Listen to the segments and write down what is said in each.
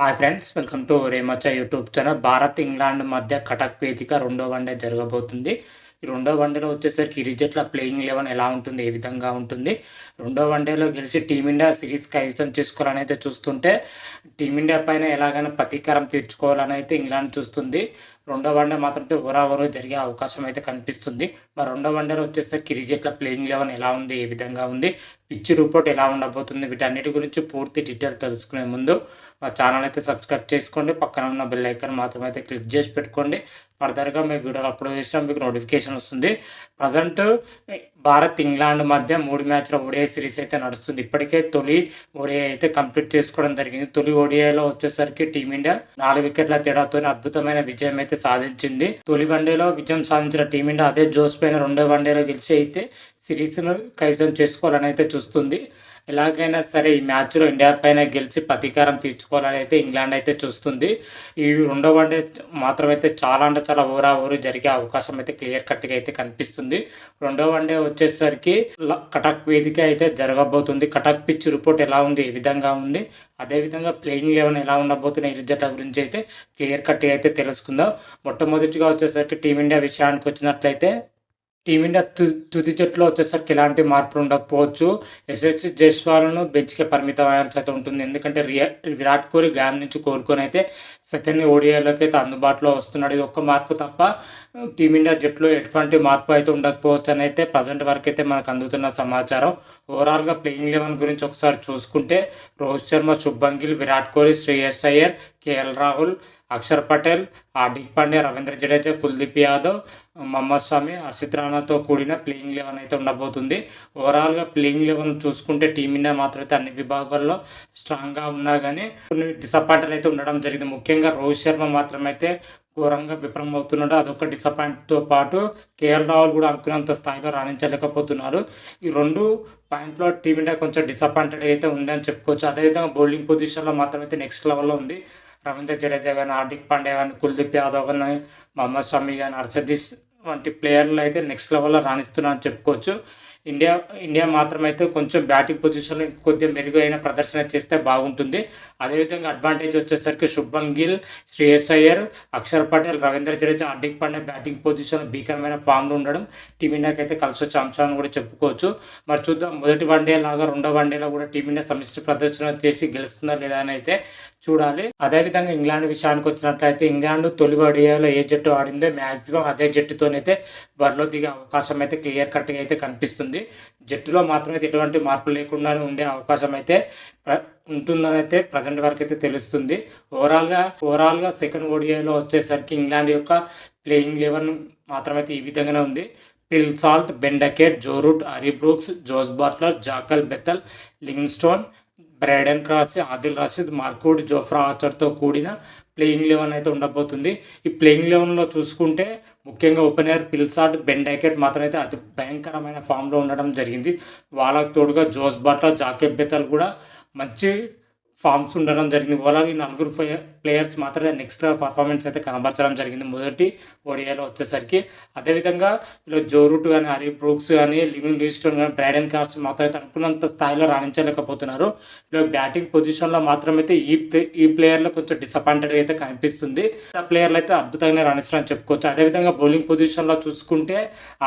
Hi friends welcome to రేమచ్చ YouTube channel Bharat England మధ్య కటక్ వేదిక రెండో వన్డే జరగబోతుంది. ఈ రెండో వన్డేలో వచ్చేసరికి ఇరు ప్లేయింగ్ లెవెన్ ఎలా ఉంటుంది ఏ విధంగా ఉంటుంది? రెండో వన్డేలో గెలిచి టీమిండియా సిరీస్ కైవసం చేసుకోవాలని అయితే చూస్తుంటే టీమిండియా పైన ఎలాగైనా ప్రతీకారం తీర్చుకోవాలని అయితే ఇంగ్లాండ్ చూస్తుంది. రెండో వన్డే మాత్రం ఓరావరు జరిగే అవకాశం అయితే కనిపిస్తుంది. మరి రెండో వన్డేలో వచ్చేసరికి ఇరు ప్లేయింగ్ లెవెన్ ఎలా ఉంది ఏ విధంగా ఉంది? పిచ్చి రిపోర్ట్ ఎలా ఉండబోతుంది వీటన్నిటి గురించి పూర్తి డీటెయిల్ తెలుసుకునే ముందు మా ఛానల్ అయితే సబ్స్క్రైబ్ చేసుకోండి. పక్కన ఉన్న బెల్ ఐకాన్ మాత్రం అయితే క్లిక్ చేసి పెట్టుకోండి. ఫర్దర్గా మేము వీడియోలు అప్లోడ్ చేసినా మీకు నోటిఫికేషన్ వస్తుంది. ప్రజెంట్ భారత్ ఇంగ్లాండ్ మధ్య మూడు మ్యాచ్ల ఓడిఐ సిరీస్ అయితే నడుస్తుంది. ఇప్పటికే తొలి ఓడిఐ అయితే కంప్లీట్ చేసుకోవడం జరిగింది. తొలి ఓడిఐలో వచ్చేసరికి టీమిండియా నాలుగు వికెట్ల తేడాతో అద్భుతమైన విజయం అయితే సాధించింది. తొలి వన్డేలో విజయం సాధించిన టీమిండియా అదే జోస్ పైన రెండో వన్డేలో గెలిచి అయితే సిరీస్ను కైవసం చేసుకోవాలని అయితే చూస్తుంది. ఎలాగైనా సరే ఈ మ్యాచ్లో ఇండియా పైన గెలిచి ప్రతీకారం తీర్చుకోవాలని అయితే ఇంగ్లాండ్ అయితే చూస్తుంది. ఈ రెండో వన్డే మాత్రమైతే చాలా అంటే చాలా ఓరా ఓరు జరిగే అవకాశం అయితే క్లియర్ కట్గా అయితే కనిపిస్తుంది. రెండో వన్డే వచ్చేసరికి కటక్ వేదిక అయితే జరగబోతుంది. కటక్ పిచ్ రిపోర్ట్ ఎలా ఉంది? ఏ విధంగా ఉంది? అదేవిధంగా ప్లేయింగ్ లెవెన్ ఎలా ఉండబోతున్నాయి? ఇరు జట్ల గురించి అయితే క్లియర్ కట్గా అయితే తెలుసుకుందాం. మొట్టమొదటిగా వచ్చేసరికి టీమిండియా విషయానికి వచ్చినట్లయితే టీమిండియా తు తుది జట్టులో వచ్చేసరికి ఎలాంటి మార్పులు ఉండకపోవచ్చు. ఎస్ఎస్ జైస్వాల్ను బెంచ్కే పరిమితం అయ్యాల్సి అయితే ఉంటుంది. ఎందుకంటే రియా విరాట్ కోహ్లీ గాయం నుంచి కోలుకొని అయితే సెకండ్ ఓడిఐలోకి అయితే అందుబాటులో వస్తున్నాడు. ఇది ఒక్క మార్పు తప్ప టీమిండియా జట్టులో ఎటువంటి మార్పు అయితే ఉండకపోవచ్చు అని అయితే ప్రజెంట్ వరకు అయితే మనకు అందుతున్న సమాచారం. ఓవరాల్గా ప్లేయింగ్ లెవెన్ గురించి ఒకసారి చూసుకుంటే రోహిత్ శర్మ శుభ్మన్ గిల్ విరాట్ కోహ్లీ శ్రేయస్ అయ్యర్ కేఎల్ రాహుల్ అక్షర్ పటేల్ హార్దిక్ పాండ్యా రవీంద్ర జడేజా కుల్దీప్ యాదవ్ మమ్మస్వామి హర్షిత్ రాణాతో కూడిన ప్లేయింగ్ లెవెన్ అయితే ఉండబోతుంది. ఓవరాల్గా ప్లేయింగ్ లెవెన్ చూసుకుంటే టీమిండియా మాత్రం అయితే అన్ని విభాగాల్లో స్ట్రాంగ్గా ఉన్నా కానీ కొన్ని డిసప్పాయింట్లు అయితే ఉండడం జరిగింది. ముఖ్యంగా రోహిత్ శర్మ మాత్రమైతే ఘోరంగా విఫలమవుతున్నాడు. అదొక డిసప్పాయింట్తో పాటు కేఎల్ రాహుల్ కూడా అనుకున్నంత స్థాయిలో రాణించలేకపోతున్నారు. ఈ రెండు పాయింట్లో టీమిండియా కొంచెం డిసప్పాయింటెడ్ అయితే ఉందని చెప్పుకోవచ్చు. అదేవిధంగా బౌలింగ్ పొజిషన్లో మాత్రమైతే నెక్స్ట్ లెవెల్లో ఉంది. రవీంద్ర జడేజా కానీ హార్దిక్ పాండే కానీ కుల్దీప్ యాదవ్ కానీ మహమ్మద్ షమి కానీ హర్షదీష్ వంటి ప్లేయర్లు అయితే నెక్స్ట్ లెవెల్లో రాణిస్తున్నారని చెప్పుకోవచ్చు. ఇండియా ఇండియా మాత్రమైతే కొంచెం బ్యాటింగ్ పొజిషన్లో కొద్దిగా మెరుగైన ప్రదర్శన చేస్తే బాగుంటుంది. అదేవిధంగా అడ్వాంటేజ్ వచ్చేసరికి శుభ్మన్ గిల్ శ్రేయస్ అయ్యర్ అక్షర్ పటేల్ రవీంద్ర జడేజా హార్దిక్ పాండ్యా బ్యాటింగ్ పొజిషన్ భీకరమైన ఫామ్లో ఉండడం టీమిండియాకి అయితే కలిసి వచ్చే అంశాలను కూడా చెప్పుకోవచ్చు. మరి చూద్దాం మొదటి వన్డే లాగా రెండో వన్డేలో కూడా టీమిండియా సమిష్టి ప్రదర్శన చేసి గెలుస్తుందా లేదా అని అయితే చూడాలి. అదేవిధంగా ఇంగ్లాండ్ విషయానికి వచ్చినట్లయితే ఇంగ్లాండ్ తొలి వడియాలో ఏ జట్టు ఆడిందో మ్యాక్సిమం అదే జట్టుతోనైతే బరిలో దిగే అవకాశం అయితే క్లియర్ కట్గా అయితే కనిపిస్తుంది. జట్టులో మాత్రమైతే ఎటువంటి మార్పులు లేకుండానే ఉండే అవకాశం అయితే ప్ర- ఉంటుందని అయితే ప్రజెంట్ వరకు అయితే తెలుస్తుంది. ఓవరాల్గా ఓవరాల్గా సెకండ్ ఓడిఐలో వచ్చేసరికి ఇంగ్లాండ్ యొక్క ప్లేయింగ్ లెవెన్ మాత్రమైతే ఈ విధంగానే ఉంది. Phil Salt Ben Duckett Joe Root Harry Brooks Jos Buttler Jacob Bethell Livingstone Brydon రాసి Adil Rashid Mark Wood Jofra ఆచర్తో కూడిన ప్లేయింగ్ లెవెన్ అయితే ఉండబోతుంది. ఈ ప్లేయింగ్ లెవెన్లో చూసుకుంటే ముఖ్యంగా ఓపెనర్ పిల్సాట్ బెన్ డైకెట్ మాత్రం అయితే అతి భయంకరమైన ఫామ్లో ఉండడం జరిగింది. వాళ్ళకు తోడుగా జోస్ బట్లర్ జాకెట్ బెతల్ కూడా మంచి ఫామ్స్ ఉండడం జరిగింది. ఓవరాల్ ఈ నలుగురు ప్లేయర్స్ మాత్రమే నెక్స్ట్ పర్ఫార్మెన్స్ అయితే కనబరచడం జరిగింది. మొదటి ఓడియాలో వచ్చేసరికి అదేవిధంగా ఇలా జోరూట్ కానీ హరీ బ్రూక్స్ కానీ లివింగ్ లీస్టోన్ కానీ బ్రైడెన్ కార్స్ మాత్రం అయితే అనుకున్నంత స్థాయిలో రాణించలేకపోతున్నారు. ఇలా బ్యాటింగ్ పొజిషన్లో మాత్రమైతే ఈ ప్లే ఈ ప్లేయర్లో కొంచెం డిసప్పాయింటెడ్ అయితే కనిపిస్తుంది. ఆ ప్లేయర్లు అయితే అద్భుతంగా రాణిస్తారని చెప్పుకోవచ్చు. అదేవిధంగా బౌలింగ్ పొజిషన్లో చూసుకుంటే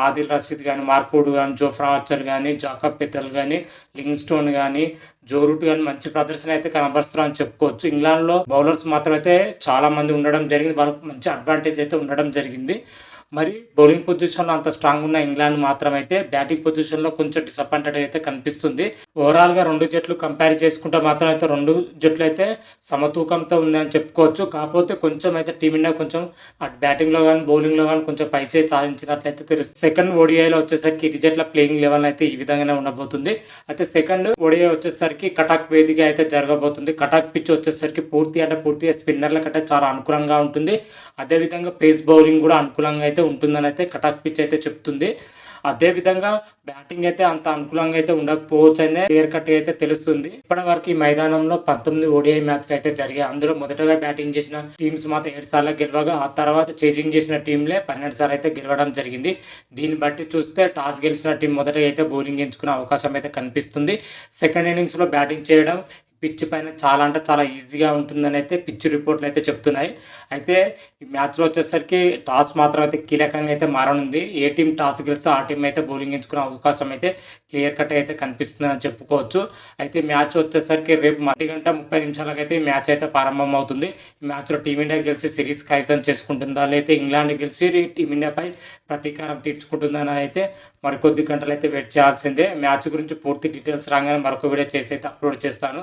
ఆదిల్ రషీద్ కానీ మార్కోడ్ కానీ జోఫ్రా ఆర్చర్ కానీ జాకబ్ పెతల్ కానీ లింగ్స్టోన్ కానీ జోరూట్ కానీ మంచి ప్రదర్శన అయితే కనబరుస్తున్నారని చెప్పుకోవచ్చు. ఇంగ్లాండ్లో బౌలర్స్ మాత్రమైతే చాలా మంది ఉండడం జరిగింది. వాళ్ళకి మంచి అడ్వాంటేజ్ అయితే ఉండడం జరిగింది. మరి బౌలింగ్ పొజిషన్లో అంత స్ట్రాంగ్ ఉన్న ఇంగ్లాండ్ మాత్రమైతే బ్యాటింగ్ పొజిషన్లో కొంచెం డిసప్పాయింటెడ్ అయితే కనిపిస్తుంది. ఓవరాల్గా రెండు జట్లు కంపేర్ చేసుకుంటే మాత్రం అయితే రెండు జట్లు అయితే సమతూకంతో ఉందని చెప్పుకోవచ్చు. కాకపోతే కొంచెం అయితే టీమిండియా కొంచెం అటు బ్యాటింగ్లో కానీ బౌలింగ్లో కానీ కొంచెం పైచే సాధించినట్లయితే తెలుస్తుంది. సెకండ్ ఓడిఐలో వచ్చేసరికి ఇరు జట్ల ప్లేయింగ్ లెవెల్ అయితే ఈ విధంగానే ఉండబోతుంది. అయితే సెకండ్ ఓడిఐ వచ్చేసరికి కటాక్ వేదిక అయితే జరగబోతుంది. కటాక్ పిచ్ వచ్చేసరికి పూర్తి అంటే పూర్తిగా స్పిన్నర్ల అయితే చాలా అనుకూలంగా ఉంటుంది. అదేవిధంగా పేస్ బౌలింగ్ కూడా అనుకూలంగా అయితే ఉంటుందని అయితే కటాక్ పిచ్ అయితే చెప్తుంది. అదేవిధంగా బ్యాటింగ్ అయితే అంత అనుకూలంగా అయితే ఉండకపోవచ్చు అనే క్లియర్ కట్ అయితే తెలుస్తుంది. ఇప్పటి వరకు ఈ మైదానంలో పంతొమ్మిది ఓడిఐ మ్యాచ్లు అయితే జరిగాయి. అందులో మొదటగా బ్యాటింగ్ చేసిన టీమ్స్ మాత్రం ఏడు సార్లు గెలవగా ఆ తర్వాత చేజింగ్ చేసిన టీంలే పన్నెండు సార్లు అయితే గెలవడం జరిగింది. దీన్ని బట్టి చూస్తే టాస్ గెలిచిన టీం మొదట అయితే బౌలింగ్ ఎంచుకునే అవకాశం అయితే కనిపిస్తుంది. సెకండ్ ఇన్నింగ్స్లో బ్యాటింగ్ చేయడం పిచ్ పైన చాలా అంటే చాలా ఈజీగా ఉంటుందని అయితే పిచ్ రిపోర్ట్లు అయితే చెప్తున్నాయి. అయితే ఈ మ్యాచ్లో వచ్చేసరికి టాస్ మాత్రం అయితే కీలకంగా అయితే మారనుంది. ఏ టీం టాస్ గెలిస్తే ఆ టీం అయితే బౌలింగ్ ఎంచుకునే అవకాశం అయితే క్లియర్ కట్ అయితే కనిపిస్తుందని చెప్పుకోవచ్చు. అయితే మ్యాచ్ వచ్చేసరికి రేపు మధ్య గంట ముప్పై నిమిషాలకైతే ఈ మ్యాచ్ అయితే ప్రారంభం అవుతుంది ఈ మ్యాచ్లో టీమిండియా గెలిచి సిరీస్ కైవసం చేసుకుంటుందా లేకపోతే ఇంగ్లాండ్ గెలిచి టీమిండియాపై ప్రతీకారం తీర్చుకుంటుందని అయితే మరికొద్ది గంటలు అయితే వెయిట్ చేయాల్సిందే. మ్యాచ్ గురించి పూర్తి డీటెయిల్స్ రాగానే మరొక వీడియో చేసి అయితే అప్లోడ్ చేస్తాను.